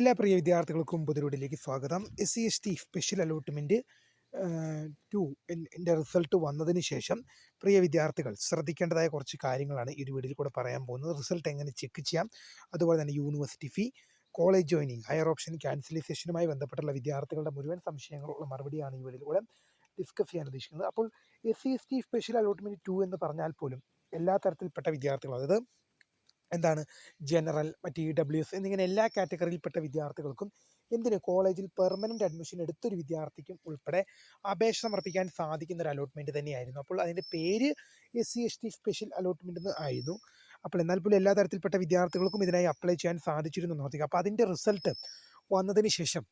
എല്ലാ പ്രിയ വിദ്യാർത്ഥികൾക്കും പുതിരൂടിലേക്ക് സ്വാഗതം. S C S T special allotment two എന്റെ റിസൾട്ട് വന്നതിന് ശേഷം പ്രിയ വിദ്യാർത്ഥികൾ ശ്രദ്ധിക്കേണ്ടതായ കുറച്ച് കാര്യങ്ങളാണ് ഈ ഒരു വീഡിയോയിൽ കൂടെ പറയാൻ പോകുന്നത്. റിസൾട്ട് എങ്ങനെ ചെക്ക് ചെയ്യാം? അതുപോലെ തന്നെ university fee college joining higher option ക്യാൻസലൈസേഷനുമായി ബന്ധപ്പെട്ടുള്ള വിദ്യാർത്ഥികളുടെ മുഴുവൻ സംശയങ്ങളുള്ള മറുപടിയാണ് ഈ വീഡിയോയിലൂടെ ഡിസ്കസ് ചെയ്യാൻ ഉദ്ദേശിക്കുന്നത്. അപ്പോൾ S C S T special allotment two എന്ന് പറഞ്ഞാൽ പോലും എല്ലാ തരത്തിൽപ്പെട്ട വിദ്യാർത്ഥികളും അതായത് എന്താണ് ജനറൽ മറ്റ് ഇ ഡബ്ല്യു എസ് എന്നിങ്ങനെ എല്ലാ കാറ്റഗറിയിൽപ്പെട്ട വിദ്യാർത്ഥികൾക്കും എന്തിന് കോളേജിൽ പെർമനന്റ് അഡ്മിഷൻ എടുത്തൊരു വിദ്യാർത്ഥിക്കും ഉൾപ്പെടെ അപേക്ഷ സമർപ്പിക്കാൻ സാധിക്കുന്ന ഒരു അലോട്ട്മെന്റ് തന്നെയായിരുന്നു. അപ്പോൾ അതിന്റെ പേര് S C S T special allotment എന്ന് ആയിരുന്നു. അപ്പോൾ എന്നാൽ പോലും എല്ലാ തരത്തിൽപ്പെട്ട വിദ്യാർത്ഥികൾക്കും ഇതിനായി അപ്ലൈ ചെയ്യാൻ സാധിച്ചിരുന്നു എന്ന് അപ്പോൾ അതിന്റെ റിസൾട്ട് വന്നതിന് ശേഷം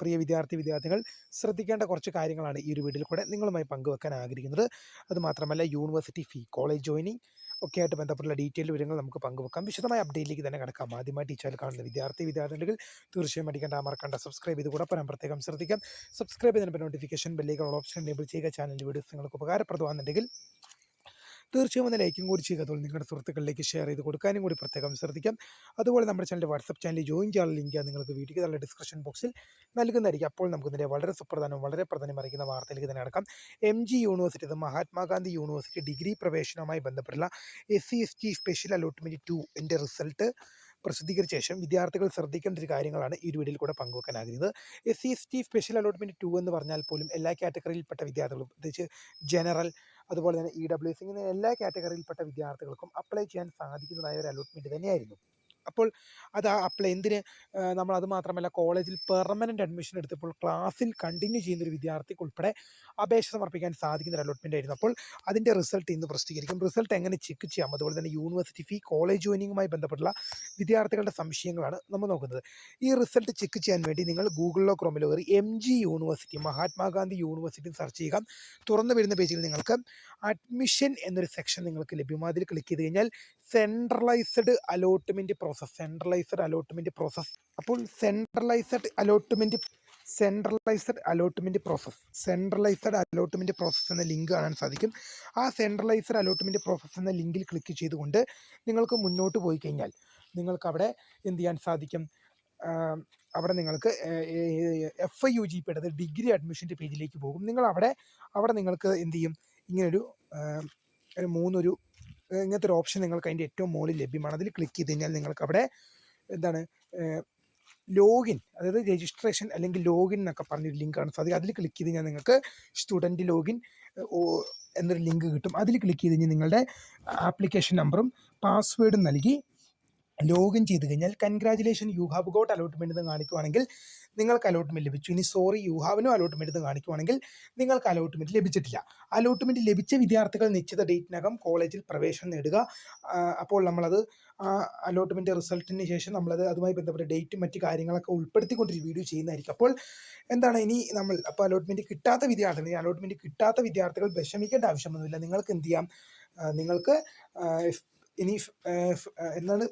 പ്രിയ വിദ്യാർത്ഥി വിദ്യാർത്ഥികൾ ശ്രദ്ധിക്കേണ്ട കുറച്ച് കാര്യങ്ങളാണ് ഈ ഒരു വീഡിയോയിൽ കൂടെ നിങ്ങളുമായി പങ്കുവെക്കാൻ ആഗ്രഹിക്കുന്നത്. അതുമാത്രമല്ല യൂണിവേഴ്സിറ്റി ഫീ കോളേജ് ജോയിനിങ് ഒക്കെ ആയിട്ട് ബന്ധപ്പെട്ടുള്ള ഡീറ്റെയിൽ വിവരങ്ങൾ നമുക്ക് പങ്കുവെക്കാം. വിശദമായ അപ്ഡേറ്റിലേക്ക് തന്നെ കിടക്കാം. ആദ്യമായി ടീച്ചറിൽ കാണുന്ന വിദ്യാർത്ഥി വിദ്യാർത്ഥികൾ തീർച്ചയായും അടിക്കേണ്ട മറക്കേണ്ട സബ്സ്ക്രൈബ് ചെയ്ത് കൂടെ പരം പ്രത്യേകം ശ്രദ്ധിക്കാം. സബ്സ്ക്രൈബ് ചെയ്തതിന് നോട്ടിഫിക്കേഷൻ ബെല്ലേക്കുള്ള ഓപ്ഷൻ എനേബിൾ ചെയ്യുക. ചാനലിന്റെ വീഡിയോസ് നിങ്ങൾക്ക് ഉപകാരപ്രദമാണെന്നുണ്ടെങ്കിൽ തീർച്ചയായും ഒന്ന് ലൈക്കും കൂടി ചെയ്യുക. അതുപോലെ നിങ്ങളുടെ സുഹൃത്തുക്കളിലേക്ക് ഷെയർ ചെയ്ത് കൊടുക്കാനും കൂടി പ്രത്യേകം ശ്രദ്ധിക്കാം. അതുപോലെ നമ്മുടെ ചാനൽ വാട്സപ്പ് ചാനൽ ജോയിൻ ചെയ്യാനുള്ള ലിങ്ക് നിങ്ങൾക്ക് വീഡിയോയ്ക്ക് നല്ല ഡിസ്ക്രിപ്ഷൻ ബോക്സിൽ നൽകുന്നതായിരിക്കും. അപ്പോൾ നമുക്ക് ഇതിന്റെ വളരെ സുപ്രധാനവും വളരെ പ്രധാനം അറിയിക്കുന്ന വാർത്തയിലേക്ക് തന്നെ നടക്കാം എം ജി യൂണിവേഴ്സിറ്റി അത് മഹാത്മാഗാന്ധി യൂണിവേഴ്സിറ്റി ഡിഗ്രി പ്രവേശനവുമായി ബന്ധപ്പെട്ടുള്ള S C S T special allotment two എന്റെ റിസൾട്ട് പ്രസിദ്ധീകരിച്ച ശേഷം വിദ്യാർത്ഥികൾ ശ്രദ്ധിക്കേണ്ട ഒരു കാര്യങ്ങളാണ് ഈ വീഡിയോയിൽ കൂടെ പങ്കുവെക്കാൻ ആഗ്രഹിക്കുന്നത്. S C S T special allotment two എന്ന് പറഞ്ഞാൽ പോലും എല്ലാ കാറ്റഗറിയിൽപ്പെട്ട വിദ്യാർത്ഥികളും പ്രത്യേകിച്ച് ജനറൽ അതുപോലെ തന്നെ ഇ ഡബ്ല്യു എസ് ഇങ്ങനെ എല്ലാ കാറ്റഗറിയിൽപ്പെട്ട വിദ്യാർത്ഥികൾക്കും അപ്ലൈ ചെയ്യാൻ സാധിക്കുന്നതായ ഒരു അലോട്ട്മെന്റ് തന്നെയായിരുന്നു. അപ്പോൾ അത് അപ്ലൈ എന്തിന് നമ്മൾ അത് മാത്രമല്ല കോളേജിൽ പെർമനന്റ് അഡ്മിഷൻ എടുത്തപ്പോൾ ക്ലാസ്സിൽ കണ്ടിന്യൂ ചെയ്യുന്ന ഒരു വിദ്യാർത്ഥിക്ക് ഉൾപ്പെടെ അപേക്ഷ സമർപ്പിക്കാൻ സാധിക്കുന്ന ഒരു അലോട്ട്മെന്റ് ആയിരുന്നു. അപ്പോൾ അതിന്റെ റിസൾട്ട് ഇന്ന് പ്രസിദ്ധീകരിക്കും. റിസൾട്ട് എങ്ങനെ ചെക്ക് ചെയ്യാം? അതുപോലെ തന്നെ യൂണിവേഴ്സിറ്റി ഫീ കോളേജ് ജോയിനിങ്ങുമായി ബന്ധപ്പെട്ടുള്ള വിദ്യാർത്ഥികളുടെ സംശയങ്ങളാണ് നമ്മൾ നോക്കുന്നത്. ഈ റിസൾട്ട് ചെക്ക് ചെയ്യാൻ വേണ്ടി നിങ്ങൾ ഗൂഗിളിലോ ക്രോമിലോ കയറി M G university Mahatma Gandhi university search ചെയ്യുക. തുറന്നു വരുന്ന പേജിൽ നിങ്ങൾക്ക് അഡ്മിഷൻ എന്നൊരു സെക്ഷൻ നിങ്ങൾക്ക് ലഭ്യമാണ് അതിൽ ക്ലിക്ക് ചെയ്ത് കഴിഞ്ഞാൽ centralised allotment process centralised allotment process അപ്പോൾ centralised allotment centralised allotment process centralised allotment process എന്ന ലിങ്ക് കാണാൻ സാധിക്കും. ആ സെൻട്രലൈസ്ഡ് അലോട്ട്മെന്റ് പ്രോസസ്സ് എന്ന ലിങ്കിൽ ക്ലിക്ക് ചെയ്തുകൊണ്ട് നിങ്ങൾക്ക് മുന്നോട്ട് പോയി കഴിഞ്ഞാൽ നിങ്ങൾക്ക് അവിടെ എന്ത് ചെയ്യാൻ സാധിക്കും? അവിടെ നിങ്ങൾക്ക് എഫ് ഐ യു ജി പിയുടെ ഡിഗ്രി അഡ്മിഷന്റെ പേജിലേക്ക് പോകും. നിങ്ങൾ അവിടെ അവിടെ നിങ്ങൾക്ക് എന്ത് ചെയ്യും? ഇങ്ങനൊരു ഒരു മൂന്നൊരു ഇങ്ങനത്തെ ഒരു ഓപ്ഷൻ നിങ്ങൾക്ക് അതിന്റെ ഏറ്റവും മുകളിൽ ലഭ്യമാണ്. അതിൽ ക്ലിക്ക് ചെയ്ത് കഴിഞ്ഞാൽ നിങ്ങൾക്ക് അവിടെ എന്താണ് ലോഗിൻ അതായത് രജിസ്ട്രേഷൻ അല്ലെങ്കിൽ ലോഗിൻ എന്നൊക്കെ പറഞ്ഞൊരു ലിങ്കാണ് സാധിക്കും അതിൽ ക്ലിക്ക് ചെയ്ത് കഴിഞ്ഞാൽ നിങ്ങൾക്ക് സ്റ്റുഡന്റ് ലോഗിൻ എന്നൊരു ലിങ്ക് കിട്ടും. അതിൽ ക്ലിക്ക് ചെയ്ത് കഴിഞ്ഞാൽ നിങ്ങളുടെ ആപ്ലിക്കേഷൻ നമ്പറും പാസ്വേഡും നൽകി ലോഗിൻ ചെയ്ത് കഴിഞ്ഞാൽ congratulation you have got allotment എന്ന് കാണിക്കുവാണെങ്കിൽ നിങ്ങൾക്ക് അലോട്ട്മെന്റ് ലഭിച്ചു. ഇനി സോറി യു ഹാവിനും അലോട്ട്മെന്റ് എന്ന് കാണിക്കുവാണെങ്കിൽ നിങ്ങൾക്ക് അലോട്ട്മെന്റ് ലഭിച്ചിട്ടില്ല. അലോട്ട്മെന്റ് ലഭിച്ച വിദ്യാർത്ഥികൾ നിശ്ചിത ഡേറ്റിനകം കോളേജിൽ പ്രവേശനം നേടുക. അപ്പോൾ നമ്മളത് ആ അലോട്ട്മെന്റ് റിസൾട്ടിന് ശേഷം നമ്മളത് അതുമായി ബന്ധപ്പെട്ട ഡേറ്റും മറ്റു കാര്യങ്ങളൊക്കെ ഉൾപ്പെടുത്തിക്കൊണ്ടൊരു വീഡിയോ ചെയ്യുന്നതായിരിക്കും. അപ്പോൾ എന്താണ് ഇനി നമ്മൾ അപ്പോൾ അലോട്ട്മെന്റ് കിട്ടാത്ത വിദ്യാർത്ഥികൾ അലോട്ട്മെന്റ് അലോട്ട്മെന്റ് കിട്ടാത്ത വിദ്യാർത്ഥികൾ വിഷമിക്കേണ്ട ആവശ്യമൊന്നുമില്ല. നിങ്ങൾക്ക് എന്ത് ചെയ്യാം? നിങ്ങൾക്ക് ഇനി എന്താണ്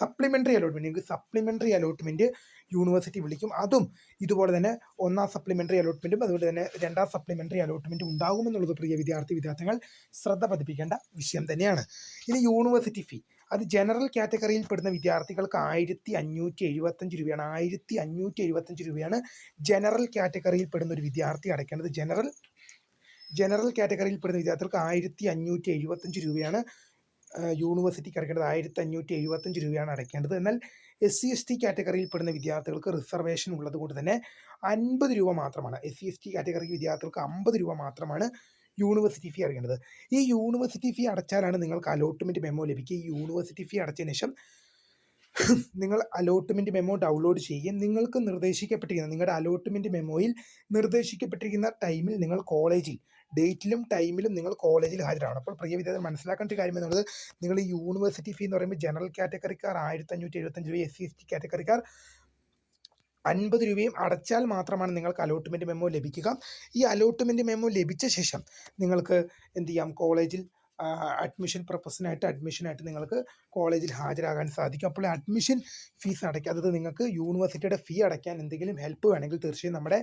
സപ്ലിമെന്ററി അലോട്ട്മെന്റ് നിങ്ങൾക്ക് സപ്ലിമെന്ററി അലോട്ട്മെന്റ് യൂണിവേഴ്സിറ്റി വിളിക്കും. അതും ഇതുപോലെ തന്നെ ഒന്നാം സപ്ലിമെന്ററി അലോട്ട്മെന്റും അതുപോലെ തന്നെ രണ്ടാം സപ്ലിമെന്ററി അലോട്ട്മെന്റും ഉണ്ടാകുമെന്നുള്ളത് പ്രിയ വിദ്യാർത്ഥി വിദ്യാർത്ഥികൾ ശ്രദ്ധ പതിപ്പിക്കേണ്ട വിഷയം തന്നെയാണ്. ഇനി യൂണിവേഴ്സിറ്റി ഫീ അത് ജനറൽ കാറ്റഗറിയിൽ പെടുന്ന വിദ്യാർത്ഥികൾക്ക് ആയിരത്തി അഞ്ഞൂറ്റി എഴുപത്തഞ്ച് രൂപയാണ് ആയിരത്തി അഞ്ഞൂറ്റി എഴുപത്തഞ്ച് രൂപയാണ് ജനറൽ കാറ്റഗറിയിൽ പെടുന്ന ഒരു വിദ്യാർത്ഥി അടയ്ക്കേണ്ടത്. ജനറൽ ജനറൽ കാറ്റഗറിയിൽ പെടുന്ന വിദ്യാർത്ഥികൾക്ക് ആയിരത്തി അഞ്ഞൂറ്റി എഴുപത്തഞ്ച് രൂപയാണ് യൂണിവേഴ്സിറ്റിക്ക് അടയ്ക്കേണ്ടത് ആയിരത്തി അഞ്ഞൂറ്റി എഴുപത്തഞ്ച് രൂപയാണ് അടയ്ക്കേണ്ടത്. എന്നാൽ എസ് സി എസ് ടി കാറ്റഗറിയിൽ പെടുന്ന വിദ്യാർത്ഥികൾക്ക് റിസർവേഷൻ ഉള്ളത് കൊണ്ട് തന്നെ അൻപത് രൂപ മാത്രമാണ്. S C S T category വിദ്യാർത്ഥികൾക്ക് അമ്പത് രൂപ മാത്രമാണ് യൂണിവേഴ്സിറ്റി ഫീ അടയ്ക്കേണ്ടത്. ഈ യൂണിവേഴ്സിറ്റി ഫീ അടച്ചാലാണ് നിങ്ങൾക്ക് അലോട്ട്മെന്റ് മെമ്മോ ലഭിക്കുക. ഈ യൂണിവേഴ്സിറ്റി ഫീ അടച്ചതിന് ശേഷം നിങ്ങൾ അലോട്ട്മെന്റ് മെമ്മോ ഡൗൺലോഡ് ചെയ്യുകയും നിങ്ങൾക്ക് നിർദ്ദേശിക്കപ്പെട്ടിരിക്കുന്ന നിങ്ങളുടെ അലോട്ട്മെന്റ് മെമ്മോയിൽ നിർദ്ദേശിക്കപ്പെട്ടിരിക്കുന്ന ടൈമിൽ നിങ്ങൾ കോളേജിൽ ഡേറ്റിലും ടൈമിലും നിങ്ങൾ കോളേജിൽ ഹാജരാണ് അപ്പോൾ പ്രിയ വിദ്യാർത്ഥി മനസ്സിലാക്കേണ്ട കാര്യം എന്നുള്ളത് നിങ്ങൾ യൂണിവേഴ്സിറ്റി ഫീ എന്ന് പറയുമ്പോൾ ജനറൽ കാറ്റഗറിക്കാർ ആയിരത്തി അഞ്ഞൂറ്റി എഴുപത്തഞ്ച് രൂപ എസ് സി എസ് ടി കാറ്റഗറിക്കാർ അൻപത് രൂപയും അടച്ചാൽ മാത്രമാണ് നിങ്ങൾക്ക് അലോട്ട്മെന്റ് മെമ്മോ ലഭിക്കുക. ഈ അലോട്ട്മെന്റ് മെമ്മോ ലഭിച്ച ശേഷം നിങ്ങൾക്ക് എന്ത് ചെയ്യാം? കോളേജിൽ അഡ്മിഷൻ പർപ്പസിനായിട്ട് അഡ്മിഷനായിട്ട് നിങ്ങൾക്ക് കോളേജിൽ ഹാജരാകാൻ സാധിക്കും. അപ്പോൾ അഡ്മിഷൻ ഫീസ് അടയ്ക്കാത്തത് നിങ്ങൾക്ക് യൂണിവേഴ്സിറ്റിയുടെ ഫീ അടയ്ക്കാൻ എന്തെങ്കിലും ഹെൽപ്പ് വേണമെങ്കിൽ തീർച്ചയായും നമ്മുടെ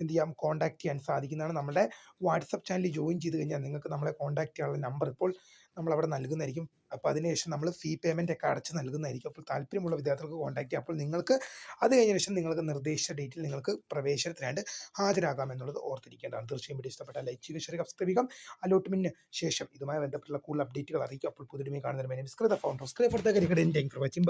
എന്ത് ചെയ്യാം? കോൺടാക്ട് ചെയ്യാൻ സാധിക്കുന്നതാണ് നമ്മുടെ വാട്സപ്പ് ചാനൽ ജോയിൻ ചെയ്ത് കഴിഞ്ഞാൽ നിങ്ങൾക്ക് നമ്മളെ കോൺടാക്ട് ചെയ്യാനുള്ള നമ്പർ ഇപ്പോൾ നമ്മൾ അവിടെ നൽകുന്നതായിരിക്കും. അപ്പോൾ അതിനുശേഷം നമ്മൾ ഫീ പേയ്മെന്റ് ഒക്കെ അടച്ച് നൽകുന്നതായിരിക്കും. അപ്പോൾ താല്പര്യമുള്ള വിദ്യാർത്ഥികൾക്ക് കോൺടാക്ട് ചെയ്യാം. അപ്പോൾ നിങ്ങൾക്ക് അത് കഴിഞ്ഞ ശേഷം നിങ്ങൾക്ക് നിർദ്ദേശിച്ച ഡേറ്റിൽ നിങ്ങൾക്ക് പ്രവേശനത്തിനായിട്ട് ഹാജരാകാം എന്നുള്ളത് ഓർത്തിരിക്കേണ്ടതാണ്. തീർച്ചയായും വീഡിയോ ഇഷ്ടപ്പെട്ടാൽ ലൈക്ക് ചെയ്യുക ഷെയർ സബ്സ്ക്രൈബ് ചെയ്യുക. അലോട്ട്മെന്റിന് ശേഷം ഇതുമായി ബന്ധപ്പെട്ടുള്ള കൂടുതൽ അപ്ഡേറ്റുകൾ അറിയിക്കും അപ്പോൾ പുതിയ കാണുന്നതിന് വിസ്കൃത ഫോൺ subscribe for the കരിക്കഡ് for watching